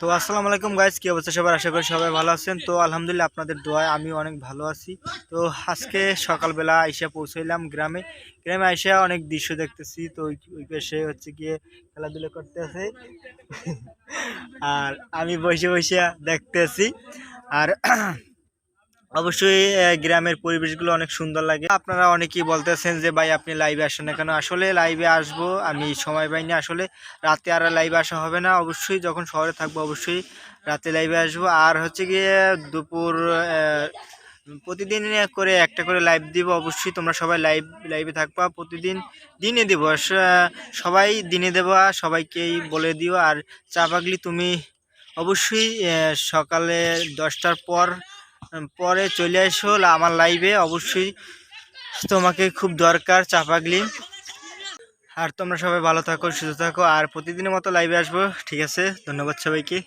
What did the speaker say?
তো আসসালামু আলাইকুম গাইজ কী অবস্থা সবার? আশা করি সবাই ভালো আছেন। তো আলহামদুলিল্লাহ আপনাদের দোয়ায় আমি অনেক ভালো আছি। তো আজকে সকালবেলা আইসা পৌঁছাইলাম গ্রামে। গ্রামে আইসা অনেক দৃশ্য দেখতেছি। তো ওই পেশে হচ্ছে গিয়ে খেলাধুলা করতে আছে আর আমি বসে বসে দেখতেছি। আর অবশ্যই গ্রামের পরিবেশগুলো অনেক সুন্দর লাগে। আপনারা অনেকেই বলতেছেন যে, ভাই, আপনি লাইভে আসেন না কেন? আসলে লাইভে আসব, আমি সময় পাইনি। আসলে রাতে আর লাইভে আসা হবে না। অবশ্যই যখন শহরে থাকব, অবশ্যই রাতে লাইভে আসব। আর হচ্ছে গিয়ে দুপুর প্রতিদিন করে একটা করে লাইভ দিব। অবশ্যই তোমরা সবাই লাইভ, লাইভে থাকবা। প্রতিদিন দিনে দেব। সবাই দিনে দেবা, সবাইকেই বলে দিও। আর চা পাগলি, তুমি অবশ্যই সকালে দশটার পর পরে চলে লা- আমার লাইভে অবশ্যই তোমাকে খুব দরকার চাপাগলি। আর তোমরা সবাই ভালো থাকো, সুস্থ থাকো। আর প্রতিদিনের মতো লাইভে আসব। ঠিক আছে? ধন্যবাদ সবাইকে।